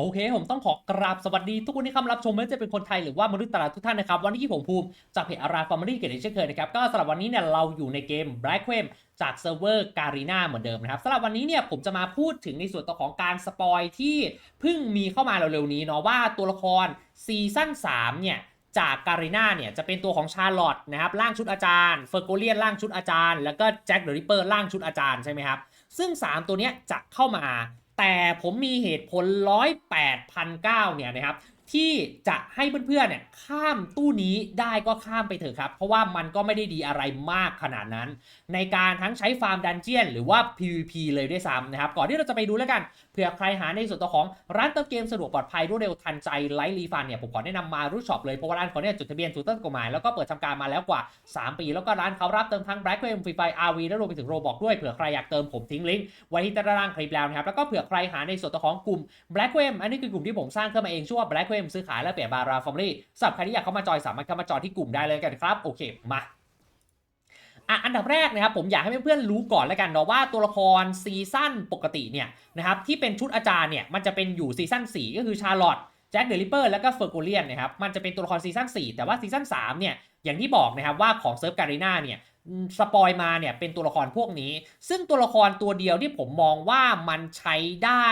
โอเค ผมต้องขอกราบสวัสดีทุกคนที่เข้ามารับชมไม่ว่าจะเป็นคนไทยหรือว่ามนุษย์ตลาดทุกท่านนะครับ วันนี้ผมภูมิ จากเพจอาราฟาร์มรี่เกิดเช่นเคยนะครับ ก็สำหรับวันนี้เนี่ยเราอยู่ในเกม Black q u e m จากเซิร์ฟเวอร์การีนาเหมือนเดิมนะครับสำหรับวันนี้เนี่ยผมจะมาพูดถึงในส่วนต่อของการสปอยที่เพิ่งมีเข้ามาเร็วๆนี้เนาะว่าตัวละครซีซั่น3เนี่ยจากการีนาเนี่ยจะเป็นตัวของชาร์ลอตนะครับร่างชุดอาจารย์เฟอร์โกเลียนร่างชุดอาจารย์แล้วก็แจ็คเดอะริปเปอร์ร่างชุดอาจารย์ใช่ไหมครับซึ่ง 3 ตัวเนี้ยจะเข้ามา แต่ผมมีเหตุผล108พันเเนี่ยนะครับ ที่จะให้เพื่อนๆเนี่ยข้ามตู้นี้ได้ก็ข้ามไปเถอะครับ เพราะว่ามันก็ไม่ได้ดีอะไรมากขนาดนั้น ในการทั้งใช้ฟาร์มดันเจียนหรือว่า PVP เลยด้วยซ้ำนะครับ ก่อนที่เราจะไปดูแล้วกันเผื่อใครหาในส่วนตัวของร้านเติมเกมสะดวกปลอดภัยรวดเร็วทันใจไลท์รีฟันเนี่ยผมขอแนะนำมารูช็อปเลยเพราะว่าร้านเขาเนี่ยจดทะเบียนถูกต้องกฎหมายแล้วก็เปิดทำการมาแล้วกว่า 3 ปี แล้วก็ร้านเขารับเติมทั้ง Black c r a m Free Fire RV และรวมไปถึงโรบอกด้วยเผื่อใครอยากเติมผมทิ้งลิงก์ไว้ที่ต้ล่างคลิปแล้วนะครับแล้วก็เผื่อใครหาในส่วนตัวของกลุ่ม Black c r a m อันนี้คือกลุ่มที่ผมสร้างขึ้นมาเองชื่อว่า Black c r a m ซื้อขายและเปลี่ยนบาราฟอร์มลี่สำหรับใครที่อยากเข้ามาจอยสามารถเข้ามาจอยที่กลุ่มได้เลยกันครับ โอเคมาอะอันดับแรกนะครับผมอยากให้เพื่อนๆรู้ก่อนแล้วกันเนาะว่าตัวละครซีซั่นปกติเนี่ยนะครับที่เป็นชุดอาจารย์เนี่ยมันจะเป็นอยู่ซีซั่น4 ก็คือชาร์ลอตแจ็คเดลิเปอร์แล้วก็เฟอร์โกเลียนนะครับมันจะเป็นตัวละครซีซั่น4 แต่ว่าซีซั่น3เนี่ยอย่างที่บอกนะครับว่าของเซิร์ฟการีนาเนี่ยสปอยมาเนี่ยเป็นตัวละครพวกนี้ ซึ่งตัวละครตัวเดียวที่ผมมองว่ามันใช้ได้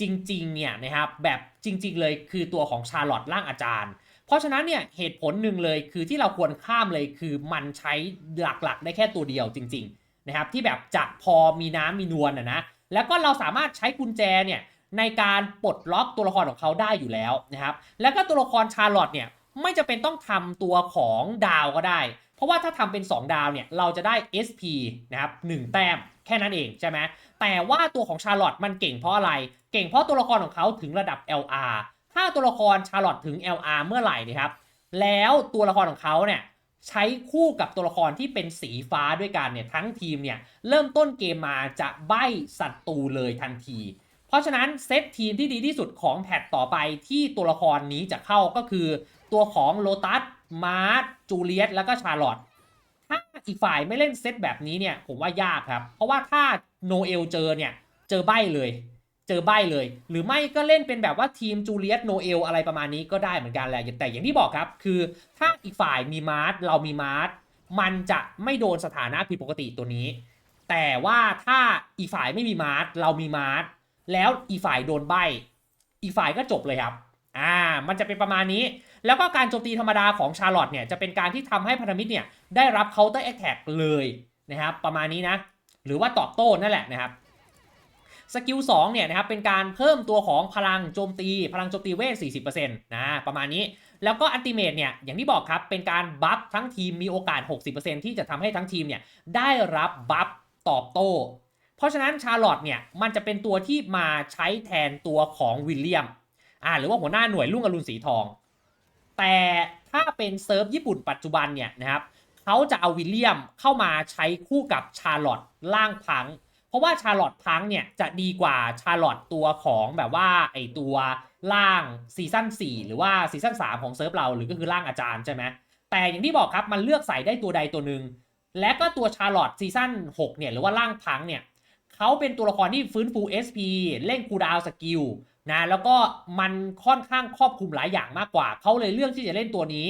จริงๆเนี่ยนะครับแบบจริง ๆ เลยคือตัวของชาร์ลอตร่างอาจารย์ เพราะฉะนั้นเนี่ยเหตุผลหนึ่งเลยคือที่เราควรข้ามเลยคือมันใช้หลักๆ ได้แค่ตัวเดียวจริงๆนะครับที่แบบจะพอมีน้ำมีนวลนะนะแล้วก็เราสามารถใช้กุญแจเนี่ยในการปลดล็อกตัวละครของเขาได้อยู่แล้วนะครับแล้วก็ตัวละครชาร์ลอตเนี่ยไม่จะเป็นต้องทำตัวของดาวก็ได้ เพราะว่าถ้าทำเป็น 2 ดาวเนี่ยเราจะได้ SP นะครับ1แต้มแค่นั้นเองใช่ไหมแต่ว่าตัวของชาร์ลอตมันเก่งเพราะอะไร เก่งเพราะตัวละครของเขาถึงระดับ LR ถ้าตัวละครชาร์ลอตถึง LR เมื่อไหร่นะครับ แล้วตัวละครของเขาเนี่ยใช้คู่กับตัวละครที่เป็นสีฟ้าด้วยกันเนี่ยทั้งทีมเนี่ยเริ่มต้นเกมมาจะใบ้ศัตรูเลยทันที เพราะฉะนั้นเซตทีมที่ดีที่สุดของแพทต่อไปที่ตัวละครนี้จะเข้าก็คือ ตัวของโลตัส มาร์จูเลียตแล้วก็ชาร์ลอตถ้าอีกฝ่ายไม่เล่นเซตแบบนี้เนี่ยผมว่ายากครับ เพราะว่าถ้าโนเอลเจอเนี่ยเจอใบ้เลย เจอใบเลย หรือไม่ก็เล่นเป็นแบบว่าทีมจูเลียตโนเอลอะไรประมาณนี้ก็ได้เหมือนกันแหละแต่อย่างที่บอกครับ คือถ้าอีกฝ่ายมีมาร์ทเรามีมาร์ทมันจะไม่โดนสถานะผิดปกติตัวนี้ แต่ว่าถ้าอีกฝ่ายไม่มีมาร์ทเรามีมาร์ทแล้วอีกฝ่ายโดนใบอีกฝ่ายก็จบเลยครับอ่ามันจะเป็นประมาณนี้ แล้วก็การโจมตีธรรมดาของชาร์ลอตเนี่ยจะเป็นการที่ทำให้พันธมิตรเนี่ยได้รับ counter attack เลยนะครับประมาณนี้นะหรือว่าตอบโต้นั่นแหละนะครับ สกิล2เนี่ยนะครับเป็นการเพิ่มตัวของพลังโจมตี พลังโจมตีเวท 40%นะประมาณนี้ แล้วก็อันติเมตเนี่ยอย่างที่บอกครับเป็นการบัฟทั้งทีมมีโอกาส 60%ที่จะทำให้ทั้งทีมเนี่ยได้รับบัฟตอบโต้ เพราะฉะนั้นชาร์ลอตเนี่ยมันจะเป็นตัวที่มาใช้แทนตัวของวิลเลียมอ่าหรือว่าหัวหน้าหน่วยลุ่งอรุณสีทอง แต่ถ้าเป็นเซิร์ฟญี่ปุ่นปัจจุบันเนี่ยนะครับเขาจะเอาวิลเลียมเข้ามาใช้คู่กับชาร์ลอตล่างพัง เพราะว่าชาร์ลอตพังเนี่ยจะดีกว่าชาร์ลอตตัวของแบบว่าไอตัวล่างซีซั่น4 หรือว่าซีซั่น3 ของเซิร์ฟเราหรือก็คือล่างอาจารย์ใช่ไหมแต่อย่างที่บอกครับมันเลือกใส่ได้ตัวใดตัวหนึ่งและก็ตัวชาร์ลอตซีซั่น6เนี่ยหรือว่าล่างพังเนี่ยเขาเป็นตัวละครที่ฟื้นฟู SP เล่นคูดาวสกิลนะแล้วก็มันค่อนข้างครอบคลุมหลายอย่างมากกว่า เขาเลยเลือกที่จะเล่นตัวนี้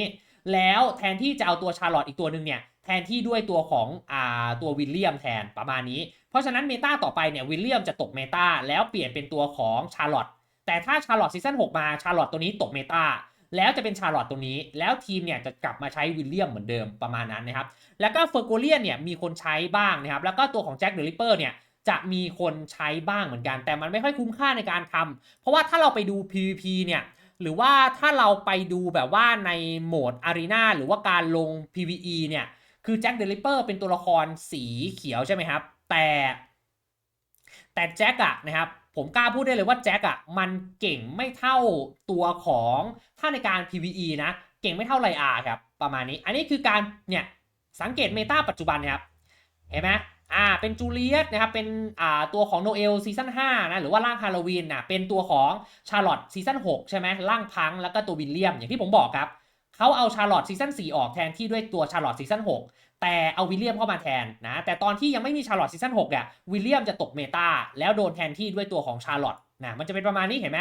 แล้วแทนที่จะเอาตัวชาร์ลอตอีกตัวหนึ่งเนี่ย แทนที่ด้วยตัวของอ่าตัววิลเลียมแทนประมาณนี้ เพราะฉะนั้นเมตาต่อไปเนี่ยวิลเลียมจะตกเมตาแล้วเปลี่ยนเป็นตัวของชาร์ลอตแต่ถ้าชาร์ลอตซีซั่น6มาชาร์ลอตตัวนี้ตกเมตาแล้วจะเป็นชาร์ลอตตัวนี้ แล้วทีมเนี่ยจะกลับมาใช้วิลเลียมเหมือนเดิมประมาณนั้นนะครับ แล้วก็เฟอร์โกเลียนเนี่ยมีคนใช้บ้างนะครับ แล้วก็ตัวของแจ็คเดอะริปเปอร์เนี่ยจะมีคนใช้บ้างเหมือนกัน แต่มันไม่ค่อยคุ้มค่าในการทำเพราะว่าถ้าเราไปดู PVP เนี่ยหรือว่าถ้าเราไปดูแบบว่าในโหมดอารีนาหรือว่าการลง PVE เนี่ย คือแจ็คเดอะริเปอร์เป็นตัวละครสีเขียวใช่ไหมครับ แต่แต่แจ็คอะนะครับผมกล้าพูดได้เลยว่าแจ็คอะมันเก่งไม่เท่าตัวของถ้าในการ PVE นะเก่งไม่เท่าไลอาครับประมาณนี้ อันนี้คือการเนี่ยสังเกตเมตาปัจจุบันนะครับเห็นไหมอ่าเป็นจูเลียตนะครับเป็นอ่าตัวของโนเอลซีซั่น5นะหรือว่าร่างฮาโลวีนนะเป็นตัวของชาร์ลอตซีซั่น6ใช่ไหมร่างพังแล้วก็ตัววิลเลียมอย่างที่ผมบอกครับ เขาเอาชาร์ลอตซีซั่น4ออกแทนที่ด้วยตัวชาร์ลอตซีซั่น6แต่เอาวิลเลียมเข้ามาแทนนะแต่ตอนที่ยังไม่มีชาร์ลอตซีซั่น6อะวิลเลียมจะตกเมตาแล้วโดนแทนที่ด้วยตัวของชาร์ลอตนะมันจะเป็นประมาณนี้เห็นไหม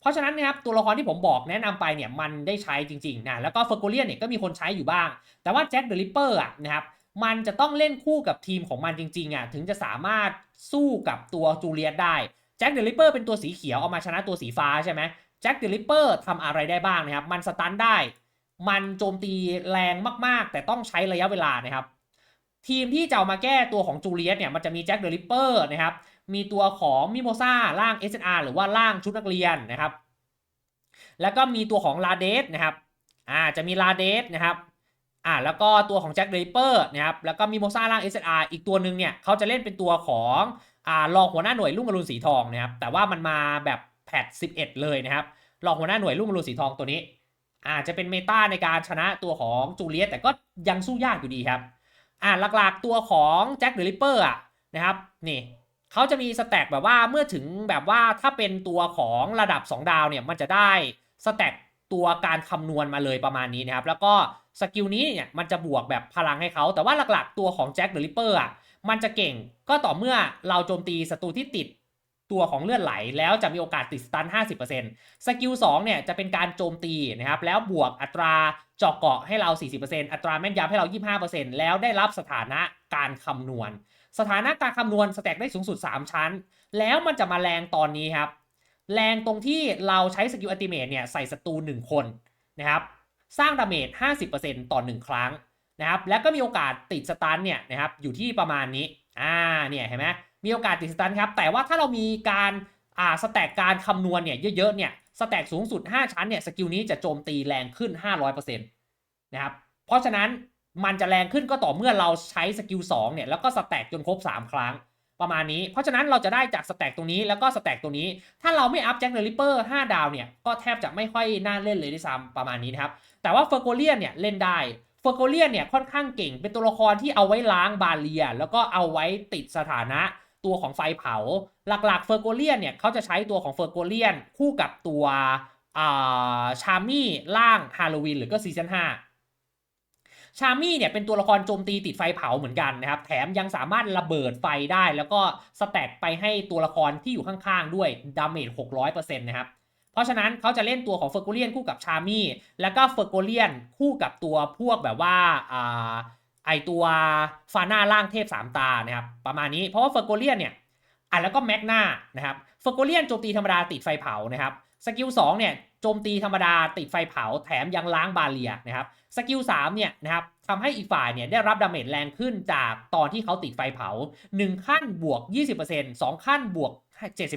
เพราะฉะนั้นนะครับตัวละครที่ผมบอกแนะนำไปเนี่ยมันได้ใช้จริงๆนะแล้วก็เฟอร์โกเลียนเนี่ยก็มีคนใช้อยู่บ้าง แต่ว่าแจ็คเดอะริปเปอร์อะนะครับมันจะต้องเล่นคู่กับทีมของมันจริงๆอะถึงจะสามารถสู้กับตัวจูเลียตได้แจ็คเดอะริปเปอร์เป็นตัวสีเขียวเอามาชนะตัวสีฟ้าใช่ไหมแจ็คเดอะริปเปอร์ทำอะไรได้บ้างนะครับมันสตันได้ มันโจมตีแรงมากๆ แต่ต้องใช้ระยะเวลานะครับ ทีมที่จะามาแก้ตัวของจูเลียตเนี่ยมันจะมีแจ็คเดอะริปเปอร์นะครับ มีตัวของมิโมซาร่าง SNR หรือว่าร่างชุดนักเรียนนะครับ แล้วก็มีตัวของลาเดสนะครับอ่าจะมีลาเดสนะครับอ่าแล้วก็ตัวของแจ็คเดริปเปอร์นะครับแล้วก็มิโมซาร่าง SNR อีกตัวหนึ่งเนี่ยเขาจะเล่นเป็นตัวของอ่ารองหัวหน้าหน่วยลุ่งอรุณสีทองนะครับแต่ว่ามันมาแบบแพท11 เลยนะครับรองหัวหน้าหน่วยลุ่งอรุณสีทองตัวนี้ อาจจะเป็นเมตาในการชนะตัวของจูเลียตแต่ก็ยังสู้ยากอยู่ดีครับอ่าหลักๆตัวของแจ็คเดริปเปอร์อะนะครับนี่เขาจะมีสแต็กแบบว่าเมื่อถึงแบบว่าถ้าเป็นตัวของระดับ 2 ดาวเนี่ยมันจะได้สแต็กตัวการคำนวณมาเลยประมาณนี้นะครับ แล้วก็สกิลนี้เนี่ยมันจะบวกแบบพลังให้เขา แต่ว่าหลักๆตัวของแจ็คเดอะริปเปอร์อะมันจะเก่งก็ต่อเมื่อเราโจมตีศัตรูที่ติด ตัวของเลือดไหล แล้วจะมีโอกาสติดสตัน 50%สกิล2เนี่ยจะเป็นการโจมตีนะครับแล้วบวกอัตราเจาะเกาะให้เรา 40%อัตราแม่นยำให้เรา 25%แล้วได้รับสถานะการคำนวณ สถานะการคำนวณสแต็กได้สูงสุด 3 ชั้น แล้วมันจะมาแรงตอนนี้ครับ แรงตรงที่เราใช้สกิลอัติเมทเนี่ยใส่ศัตรู1 คนนะครับสร้างดาเมจ 50%ต่อ 1 ครั้งนะครับแล้วก็มีโอกาสติดสตันเนี่ยนะครับอยู่ที่ประมาณนี้อ่าเนี่ยเห็นไหม มีโอกาสติดสตันครับ แต่ว่าถ้าเรามีการอ่าสแต็กการคำนวณเนี่ยเยอะๆเนี่ยสแต็กสูงสุด 5 ชั้นเนี่ยสกิลนี้จะโจมตีแรงขึ้น 500%นะครับเพราะฉะนั้นมันจะแรงขึ้นก็ต่อเมื่อเราใช้สกิล2เนี่ยแล้วก็สแต็กจนครบ 3 ครั้งประมาณนี้ เพราะฉะนั้นเราจะได้จากสแต็กตรงนี้แล้วก็สแต็กตรงนี้ ถ้าเราไม่อัพแจ็คเดอริเปอร์5ดาวเนี่ย ก็แทบจะไม่ค่อยน่าเล่นเลยด้วยซ้ำประมาณนี้นะครับ แต่ว่าเฟอร์โกเลียนเนี่ยเล่นได้เฟอร์โกเลียนเนี่ยค่อนข้างเก่ง เป็นตัวละครที่เอาไว้ล้างบาเลีย แล้วก็เอาไว้ติดสถานะ ตัวของไฟเผา หลักๆเฟอร์โกเลียนเนี่ยเขาจะใช้ตัวของเฟอร์โกเลียนคู่กับตัวชามี่ล่างฮาโลวีนหรือก็ซีซั่น5ชามี่เนี่ยเป็นตัวละครโจมตีติดไฟเผาเหมือนกันนะครับ แถมยังสามารถระเบิดไฟได้ แล้วก็สแต็กไปให้ตัวละครที่อยู่ข้างๆ ด้วยดาเมจ600%นะครับเพราะฉะนั้นเขาจะเล่นตัวของเฟอร์โกเลียนคู่กับชามี่แล้วก็เฟอร์โกเลียนคู่กับตัวพวกแบบว่า ไอตัวฟาน่าล่างเทพ 3 ตานะครับประมาณนี้เพราะว่าเฟอร์โกเลียนเนี่ยอะแล้วก็แมกนานะครับเฟอร์โกเลียนโจมตีธรรมดาติดไฟเผานะครับสกิล2เนี่ยโจมตีธรรมดาติดไฟเผาแถมยังล้างบาเรียนะครับสกิล3เนี่ยนะครับทำให้อีกฝ่ายเนี่ยได้รับดาเมจแรงขึ้นจากตอนที่เขาติดไฟเผา 1 ขั้นบวก 20% 2 ขั้นบวก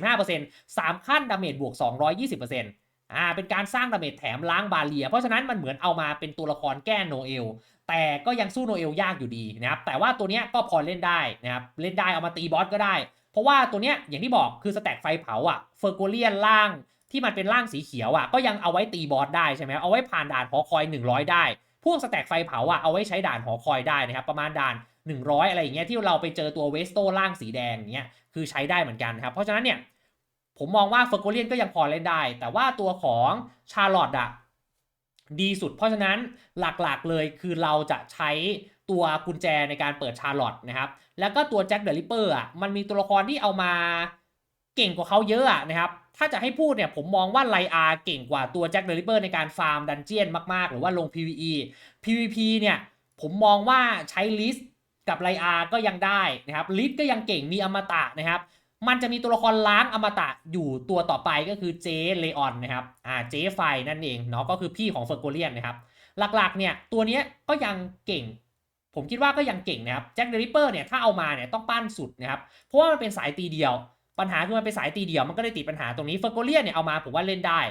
75% 3 ขั้นดาเมจบวก 220%อ่าเป็นการสร้างดาเมจแถมล้างบาเรีย เพราะฉะนั้นมันเหมือนเอามาเป็นตัวละครแก้โนเอล แต่ก็ยังสู้โนเอลยากอยู่ดีนะครับแต่ว่าตัวเนี้ยก็พอเล่นได้นะครับเล่นได้เอามาตีบอสก็ได้ เพราะว่าตัวเนี้ยอย่างที่บอกคือสแต็กไฟเผาอะเฟอร์โกเลียนล่างที่มันเป็นร่างสีเขียวอะก็ยังเอาไว้ตีบอสได้ใช่ไหมเอาไว้ผ่านด่านหอคอย 100 ได้ พวกสแต็กไฟเผาอะเอาไว้ใช้ด่านหอคอยได้นะครับประมาณด่าน 100 อะไรอย่างเงี้ยที่เราไปเจอตัวเวสโตล่างสีแดงเงี้ยคือใช้ได้เหมือนกันครับเพราะฉะนั้นเนี่ยผมมองว่าเฟอร์โกเลียนก็ยังพอเล่นได้ แต่ว่าตัวของชาร์ลอตอะ ดีสุด เพราะฉะนั้นหลักๆเลยคือเราจะใช้ตัวกุญแจในการเปิดชาร์ลอตนะครับ แล้วก็ตัวแจ็คเดอะริปเปอร์อะมันมีตัวละครที่เอามาเก่งกว่าเขาเยอะอะนะครับ ถ้าจะให้พูดเนี่ยผมมองว่าไลอาเก่งกว่าตัวแจ็คเดอะริปเปอร์ในการฟาร์มดันเจียนมากๆ หรือว่าลง PVE PVP เนี่ยผมมองว่าใช้ลิสกับไลอาก็ยังได้นะครับลิสก็ยังเก่งมีอมตะนะครับ มันจะมีตัวละครล้างอมตะอยู่ตัวต่อไปก็คือเจเลออนนะครับอ่าเจไฟนั่นเองเนาะก็คือพี่ของเฟอร์โกเลียนนะครับ หลักๆเนี่ยตัวนี้ก็ยังเก่ง ผมคิดว่าก็ยังเก่งนะครับแจ็คเดริปเปอร์เนี่ยถ้าเอามาเนี่ยต้องปั้นสุดนะครับ เพราะว่ามันเป็นสายตีเดียว ปัญหาคือมันเป็นสายตีเดียวมันก็เลยติดปัญหาตรงนี้เฟอร์โกเลียนเนี่ยเอามาผมว่าเล่นได้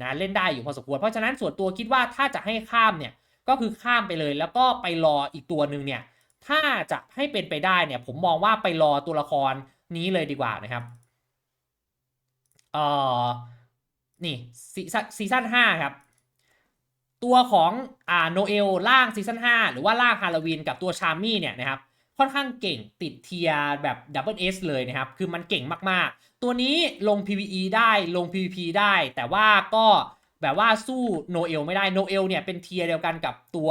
นะเล่นได้อยู่พอสมควรเพราะฉะนั้นส่วนตัวคิดว่าถ้าจะให้ข้ามเนี่ยก็คือข้ามไปเลย แล้วก็ไปรออีกตัวหนึ่งเนี่ยถ้าจะให้เป็นไปได้เนี่ยผมมองว่าไปรอตัวละคร นี้เลยดีกว่านะครับเอ่อนี่ซีซั่นห้าครับ ตัวของอ่าโนเอลล่างซีซั่น5หรือว่าล่างฮาโลวีนกับตัวชามี่เนี่ยนะครับค่อนข้างเก่งติดเทียร์แบบดับเบิลเอสเลยนะครับ คือมันเก่งมากๆ ตัวนี้ลง PVE ได้ลง PVP ได้ แต่ว่าก็แบบว่าสู้โนเอลไม่ได้โนเอลเนี่ยเป็นเทียร์เดียวกันกับตัว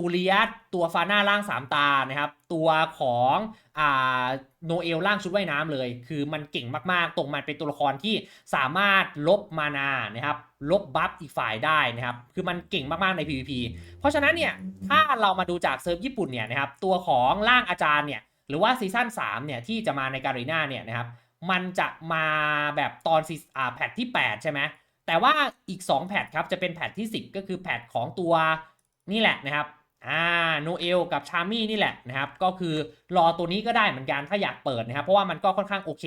จูเลียตตัวฟาน่าร่างสามตานะครับ ตัวของอ่าโนเอลร่างชุดว่ายน้ำเลย คือมันเก่งมากๆ ตรงมันเป็นตัวละครที่สามารถลบมานานะครับ ลบบัฟอีกฝ่ายได้นะครับ คือมันเก่งมากๆใน PVP เพราะฉะนั้นเนี่ย ถ้าเรามาดูจากเซิร์ฟญี่ปุ่นเนี่ยนะครับ ตัวของร่างอาจารย์เนี่ย หรือว่าซีซั่น3เนี่ยที่จะมาในการีนาเนี่ยนะครับ มันจะมาแบบตอนอ่าแพทที่ 8 ใช่ไหมแต่ว่าอีก 2 แพทครับ จะเป็นแพทที่ 10 ก็คือแพทของตัวนี่แหละนะครับ อ่าโนเอลกับชามี่นี่แหละนะครับก็คือรอตัวนี้ก็ได้เหมือนกันถ้าอยากเปิดนะครับ เพราะว่ามันก็ค่อนข้างโอเค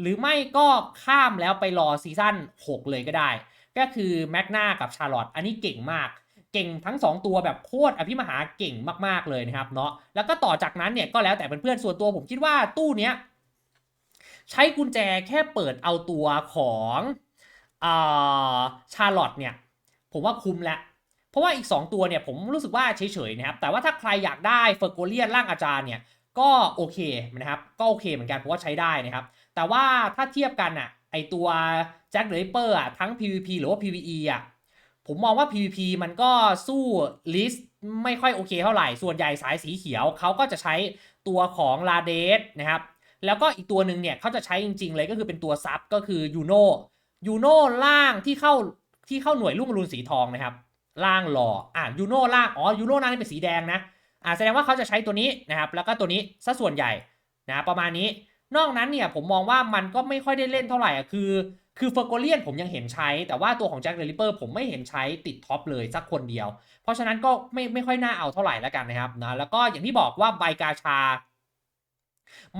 หรือไม่ก็ข้ามแล้วไปรอซีซั่น6 เลยก็ได้ ก็คือแมกนากับชาร์ลอตอันนี้เก่งมาก เก่งทั้ง 2 ตัวแบบโคตรอภิมหาเก่งมากๆเลยนะครับเนาะแล้วก็ต่อจากนั้นเนี่ยก็แล้วแต่เพื่อนๆส่วนตัวผมคิดว่าตู้เนี้ยใช้กุญแจแค่เปิดเอาตัวของอ่าชาร์ลอตเนี่ยผมว่าคุ้มแล้ว เพราะว่าอีก 2 ตัวเนี่ยผมรู้สึกว่าเฉยๆนะครับ แต่ว่าถ้าใครอยากได้เฟอร์โกเลียนร่างอาจารย์เนี่ยก็โอเคนะครับก็โอเคเหมือนกันเพราะว่าใช้ได้นะครับ แต่ว่าถ้าเทียบกันอะไอตัวแจ็คเดริเปอร์อะทั้ง PVP หรือว่า PVE อะผมมองว่า PVP มันก็สู้ลิสไม่ค่อยโอเคเท่าไหร่ ส่วนใหญ่สายสีเขียวเขาก็จะใช้ตัวของลาเดสนะครับแล้วก็อีกตัวหนึ่งเนี่ยเขาจะใช้จริง ๆ เลยก็คือเป็นตัวซับก็คือยูโนยูโนล่างที่เข้าที่เข้าหน่วยลุ่งอรุณสีทองนะครับ ล่างหล่ออะยูโนล่างอ๋อยูโนล่างนี่เป็นสีแดงนะอ่าแสดงว่าเขาจะใช้ตัวนี้นะครับแล้วก็ตัวนี้ซะส่วนใหญ่นะประมาณนี้ นอกนั้นเนี่ยผมมองว่ามันก็ไม่ค่อยได้เล่นเท่าไหร่อะคือคือเฟอร์โกเลียนผมยังเห็นใช้ แต่ว่าตัวของแจ็คเดลิเปอร์ผมไม่เห็นใช้ติดท็อปเลยสักคนเดียว เพราะฉะนั้นก็ไม่ไม่ค่อยน่าเอาเท่าไหร่แล้วกันนะครับนะแล้วก็อย่างที่บอกว่าใบกาชา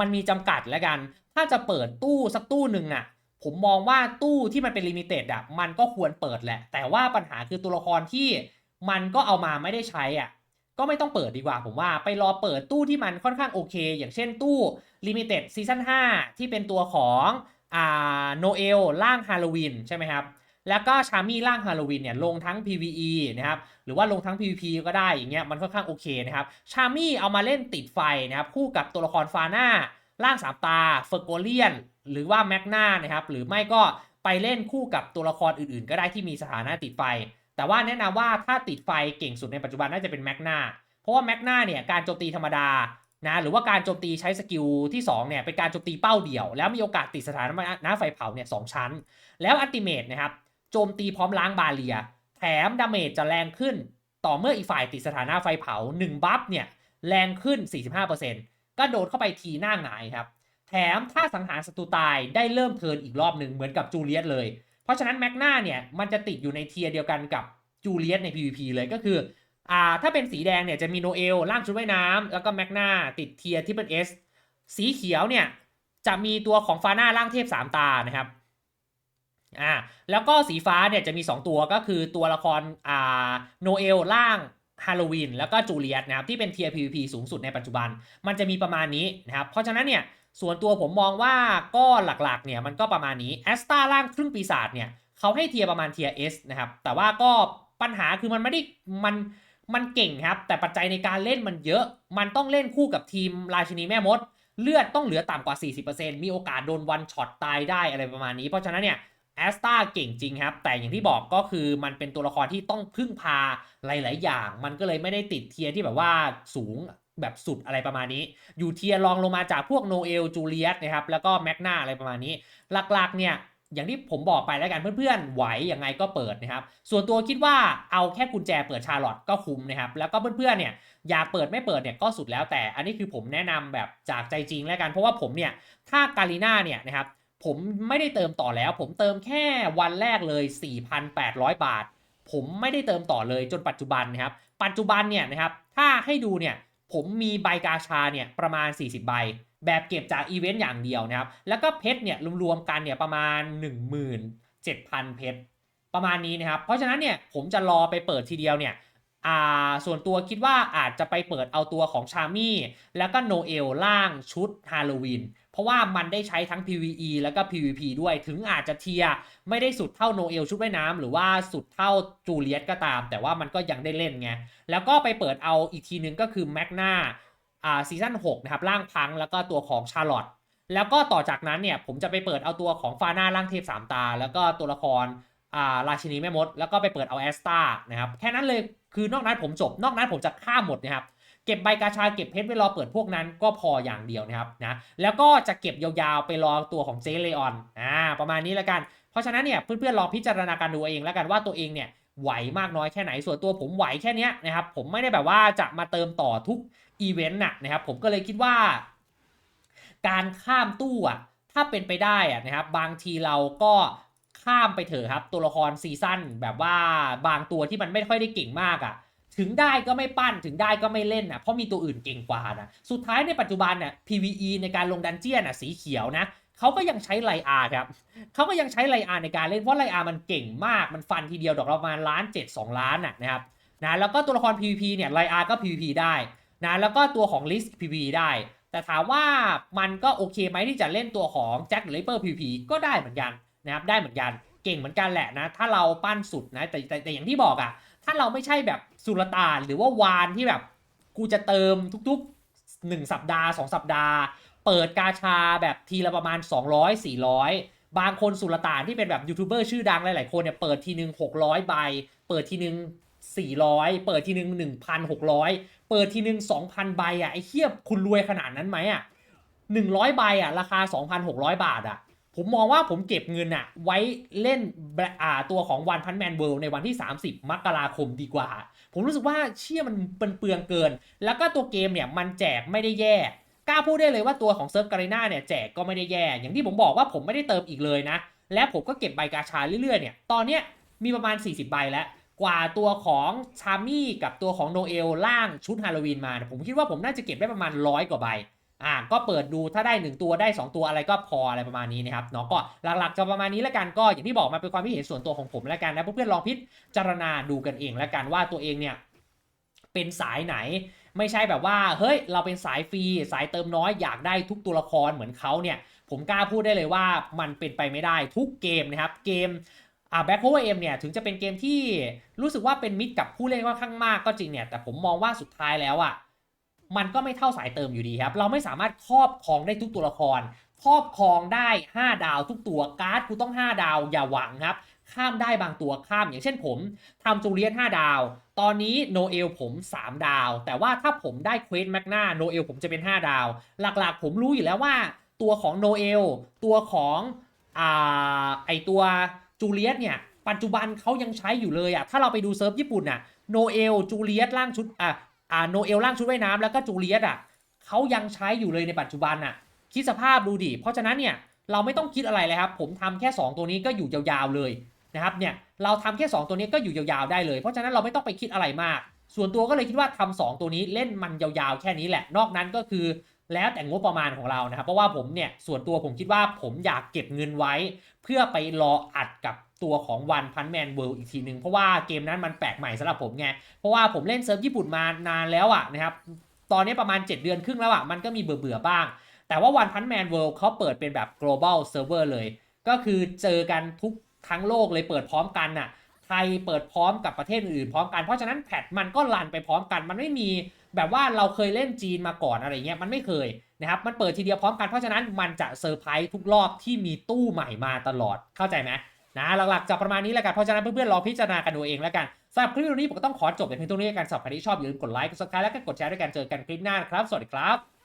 มันมีจำกัดแล้วกัน ถ้าจะเปิดตู้สักตู้หนึ่งน่ะ ผมมองว่าตู้ที่มันเป็นลิมิเต็ดอะมันก็ควรเปิดแหละ แต่ว่าปัญหาคือตัวละครที่มันก็เอามาไม่ได้ใช้อะก็ไม่ต้องเปิดดีกว่าผมว่าไปรอเปิดตู้ที่มันค่อนข้างโอเค อย่างเช่นตู้ลิมิเต็ดซีซั่น5ที่เป็นตัวของอ่าโนเอลร่างฮาโลวีนใช่ไหมครับ แล้วก็ชามี่ร่างฮาโลวีนเนี่ยลงทั้ง PVE นะครับหรือว่าลงทั้ง PVP ก็ได้อย่างเงี้ยมันค่อนข้างโอเคนะครับชามี่เอามาเล่นติดไฟนะครับคู่กับตัวละครฟาน่า ร่างสามตาเฟอร์โกเลียน หรือว่าแมกนานะครับ หรือไม่ก็ไปเล่นคู่กับตัวละครอื่นๆ ก็ได้ที่มีสถานะติดไฟ แต่ว่าแนะนำว่าถ้าติดไฟเก่งสุดในปัจจุบันน่าจะเป็นแมกนาเพราะว่าแมกนาเนี่ยการโจมตีธรรมดานะหรือว่าการโจมตีใช้สกิลที่2เนี่ยเป็นการโจมตีเป้าเดี่ยว แล้วมีโอกาสติดสถานะไฟเผาเนี่ยสองชั้น แล้วอัลติเมทนะครับโจมตีพร้อมล้างบาเรีย แถมดาเมจจะแรงขึ้น ต่อเมื่ออีกฝ่ายติดสถานะไฟเผา1บัฟเนี่ยแรงขึ้น 45% ก็โดนเข้าไปทีหน้าหงายครับ แถมถ้าสังหารศัตรูตายได้เริ่มเทินอีกรอบหนึ่งเหมือนกับจูเลียตเลย เพราะฉะนั้นแมกนาเนี่ยมันจะติดอยู่ในเทียเดียวกันกับจูเลียตใน PVP เลยก็คืออ่าถ้าเป็นสีแดงเนี่ยจะมีโนเอลล่างชุดว่ายน้ำแล้วก็แมกนาติดเทียที่เป็น S สีเขียวเนี่ยจะมีตัวของฟาน่าร่างเทพ 3 ตานะครับอ่าแล้วก็สีฟ้าเนี่ยจะมี 2 ตัวก็คือตัวละครอ่าโนเอลร่าง ฮาโลวีนแล้วก็จูเลียตนะครับที่เป็นเทียร์ PVP สูงสุดในปัจจุบัน มันจะมีประมาณนี้นะครับเพราะฉะนั้นเนี่ยส่วนตัวผมมองว่าก็หลักๆเนี่ยมันก็ประมาณนี้แอสตาร่างครึ่งปีศาจเนี่ยเขาให้เทียร์ประมาณเทียร์ S นะครับแต่ว่าก็ปัญหาคือมันไม่ได้มันมันเก่งครับ แต่ปัจจัยในการเล่นมันเยอะ มันต้องเล่นคู่กับทีมราชินีแม่มด เลือดต้องเหลือต่ำกว่า 40%มีโอกาสโดนวันช็อตตายได้อะไรประมาณนี้ เพราะฉะนั้นเนี่ย แอสตาเก่งจริงครับ แต่อย่างที่บอกก็คือมันเป็นตัวละครที่ต้องพึ่งพาหลาย ๆ อย่าง มันก็เลยไม่ได้ติดเทียที่แบบว่าสูงแบบสุดอะไรประมาณนี้ อยู่เทียรองลงมาจากพวกโนเอลจูเลียตนะครับ แล้วก็แมกนาอะไรประมาณนี้ หลัก ๆ เนี่ย อย่างที่ผมบอกไปแล้วกันเพื่อน ๆ ไหวยังไงก็เปิดนะครับ ส่วนตัวคิดว่าเอาแค่กุญแจเปิดชาร์ลอตก็คุ้มนะครับ แล้วก็เพื่อน ๆ เนี่ยอยากเปิดไม่เปิดเนี่ยก็สุดแล้วแต่ อันนี้คือผมแนะนำแบบจากใจจริงแล้วกัน เพราะว่าผมเนี่ย ถ้าการีนาเนี่ยนะครับ ผมไม่ได้เติมต่อแล้ว ผมเติมแค่วันแรกเลย 4,800 บาท ผมไม่ได้เติมต่อเลยจนปัจจุบันนะครับ ปัจจุบันเนี่ยนะครับ ถ้าให้ดูเนี่ย ผมมีใบกาชาเนี่ยประมาณ 40 ใบ แบบเก็บจากอีเวนต์อย่างเดียวนะครับ แล้วก็เพชรเนี่ยรวมๆกันเนี่ยประมาณ 17,000 เพชรประมาณนี้นะครับ เพราะฉะนั้นเนี่ยผมจะรอไปเปิดทีเดียวเนี่ยอ่าส่วนตัวคิดว่าอาจจะไปเปิดเอาตัวของชามี่ แล้วก็โนเอลล่างชุดฮาโลวีน เพราะว่ามันได้ใช้ทั้ง PVE แล้วก็ PVP ด้วยถึงอาจจะเทียร์ไม่ได้สุดเท่าโนเอลชุดว่ายน้ำหรือว่าสุดเท่าจูเลียตก็ตาม แต่ว่ามันก็ยังได้เล่นไง แล้วก็ไปเปิดเอาอีกทีนึงก็คือแมกนาอ่าซีซั่น6นะครับร่างพังแล้วก็ตัวของชาร์ลอตแล้วก็ต่อจากนั้นเนี่ยผมจะไปเปิดเอาตัวของฟาน่าร่างเทพ3ตา แล้วก็ตัวละครอ่าราชินีแม่มด แล้วก็ไปเปิดเอาแอสตานะครับแค่นั้นเลยคือนอกนั้นผมจบนอกนั้นผมจะข้าหมดนะครับ ก็บใบกาชาเก็บเพชรไว้รอเปิดพวกนั้นก็พออย่างเดียวนะครับนะแล้วก็จะเก็บยาวๆไปรอตัวของเจเลออนอ่าประมาณนี้แล้วกัน เพราะฉะนั้นเนี่ยเพื่อนๆลองพิจารณาการดูเองแล้วกันว่าตัวเองเนี่ยไหวมากน้อยแค่ไหนส่วนตัวผมไหวแค่นี้นะครับผมไม่ได้แบบว่าจะมาเติมต่อทุกอีเวนต์น่ะนะครับผมก็เลยคิดว่า การข้ามตู้อะถ้าเป็นไปได้อะนะครับบางทีเราก็ข้ามไปเถอะครับตัวละครซีซั่นแบบว่าบางตัวที่มันไม่ค่อยได้เก่งมากอะ ถึงได้ก็ไม่ปั้นถึงได้ก็ไม่เล่นนะเพราะมีตัวอื่นเก่งกว่านะสุดท้ายในปัจจุบันน่ะ PVE ในการลงดันเจียนน่ะสีเขียวนะเขาก็ยังใช้ไลอาร์ครับเขาก็ยังใช้ไลอาร์ในการเล่นเพราะไลอาร์มันเก่งมากมันฟันทีเดียวดอกประมาณล้านเจ็ดสองล้านน่ะนะครับนะแล้วก็ตัวละคร PVP เนี่ยไลอาร์ก็ PVP ได้นะแล้วก็ตัวของ List PVP ได้แต่ถามว่ามันก็โอเคไหมที่จะเล่นตัวของแจ็คหรือเลเปอร์ PVP ก็ได้เหมือนกันนะครับได้เหมือนกันเก่งเหมือนกันแหละนะ ถ้าเราปั้นสุดนะแต่แต่แต่อย่างที่บอกอะ ถ้าเราไม่ใช่แบบสุลต่านหรือว่าวานที่แบบกูจะเติมทุกๆ 1 สัปดาห์ 2 สัปดาห์ เปิดกาชาแบบทีละประมาณ 200 400 บางคนสุลต่านที่เป็นแบบยูทูบเบอร์ชื่อดังหลายๆคนเนี่ยเปิดทีนึง 600 ใบ เปิดทีนึง 400 เปิดทีนึง 1,600 เปิดทีนึง 2,000 ใบอะไอ้เทียบคุณรวยขนาดนั้นไหมอะ100 ใบอะราคา 2,600 บาทอะ ผมมองว่าผมเก็บเงินอะไว้เล่นอ่าตัวของวันพันแมนเวิลในวันที่ 30 มกราคมดีกว่า ผมรู้สึกว่าเชี่ยมันเป็นเปลืองเกิน แล้วก็ตัวเกมเนี่ยมันแจกไม่ได้แย่กล้าพูดได้เลยว่าตัวของเซิร์ฟการีนาเนี่ยแจกก็ไม่ได้แย่ อย่างที่ผมบอกว่าผมไม่ได้เติมอีกเลยนะ และผมก็เก็บใบกาชาเรื่อยๆเนี่ย ตอนเนี้ยมีประมาณ 40 ใบแล้ว กว่าตัวของชามี่กับตัวของโนเอลล่างชุดฮาโลวีนมา ผมคิดว่าผมน่าจะเก็บได้ประมาณร้อยกว่าใบ อ่าก็เปิดดูถ้าได้ 1 ตัวได้ 2 ตัวอะไรก็พออะไรประมาณนี้นะครับเนาะก็หลักๆจะประมาณนี้แล้วกันก็อย่างที่บอกมาเป็นความคิดเห็นส่วนตัวของผมแล้วกันนะเพื่อนๆลองพิจารณาดูกันเองแล้วกันว่าตัวเองเนี่ยเป็นสายไหนไม่ใช่แบบว่าเฮ้ยเราเป็นสายฟรีสายเติมน้อยอยากได้ทุกตัวละครเหมือนเขาเนี่ยผมกล้าพูดได้เลยว่ามันเป็นไปไม่ได้ทุกเกมนะครับเกมอ่าแบ็คโฮเวอร์เอ็มเนี่ยถึงจะเป็นเกมที่รู้สึกว่าเป็นมิตรกับผู้เล่นค่อนข้างมากก็จริงเนี่ยแต่ผมมองว่าสุดท้ายแล้วอะ มันก็ไม่เท่าสายเติมอยู่ดีครับ เราไม่สามารถครอบครองได้ทุกตัวละคร ครอบครองได้ 5 ดาวทุกตัวการ์ดกูต้อง 5 ดาวอย่าหวังครับ ข้ามได้บางตัวข้ามอย่างเช่นผมทำจูเลียน 5 ดาว ตอนนี้โนเอลผม 3 ดาว แต่ว่าถ้าผมได้เควสแมกนาโนเอลผมจะเป็น 5 ดาว หลักๆ ผมรู้อยู่แล้วว่า ตัวของโนเอลตัวของอ่าไอตัวจูเลียตเนี่ยปัจจุบันเขายังใช้อยู่เลยอะถ้าเราไปดูเซิร์ฟญี่ปุ่นอะโนเอลจูเลียตร่างชุดอะ อ่าโนเอลร่างชุดว่ายน้ำแล้วก็จูเลียตอะเขายังใช้อยู่เลยในปัจจุบันอะคิดสภาพดูดิเพราะฉะนั้นเนี่ยเราไม่ต้องคิดอะไรเลยครับ ผมทำแค่ 2 ตัวนี้ก็อยู่ยาวๆเลยนะครับเนี่ยเราทำแค่ 2 ตัวนี้ก็อยู่ยาวๆได้เลย เพราะฉะนั้นเราไม่ต้องไปคิดอะไรมาก ส่วนตัวก็เลยคิดว่าทำ2ตัวนี้เล่นมันยาวๆแค่นี้แหละ นอกนั้นก็คือแล้วแต่งบประมาณของเรานะครับ เพราะว่าผมเนี่ยส่วนตัวผมคิดว่าผมอยากเก็บเงินไว้ เพื่อไปรออัดกับ ตัวของวันพันแมนเวิลด์อีกทีหนึ่งเพราะว่าเกมนั้นมันแปลกใหม่สำหรับผมไง เพราะว่าผมเล่นเซิร์ฟญี่ปุ่นมานานแล้วอะนะครับ ตอนนี้ประมาณ 7 เดือนครึ่งแล้วอะมันก็มีเบื่อๆบ้าง แต่ว่าวันพันแมนเวิลด์เขาเปิดเป็นแบบ global server เลย ก็คือเจอกันทุกทั้งโลกเลยเปิดพร้อมกันน่ะไทยเปิดพร้อมกับประเทศอื่นพร้อมกันเพราะฉะนั้นแพทมันก็รันไปพร้อมกัน มันไม่มีแบบว่าเราเคยเล่นจีนมาก่อนอะไรเงี้ยมันไม่เคยนะครับมันเปิดทีเดียวพร้อมกันเพราะฉะนั้นมันจะเซอร์ไพรส์ทุกรอบที่มีตู้ใหม่มาตลอดเข้าใจไหม นะหลักๆจะประมาณนี้แล้วกันเพราะฉะนั้นเพื่อนๆรอพิจารณากันดูเองแล้วกันสำหรับคลิปวันนี้ผมก็ต้องขอจบในเพียงเท่านี้กันสำหรับใครที่ชอบอย่าลืมกดไลค์กดซับสไครต์แล้วก็กดแชร์ด้วยกันเจอกันคลิปหน้านะครับสวัสดีครับ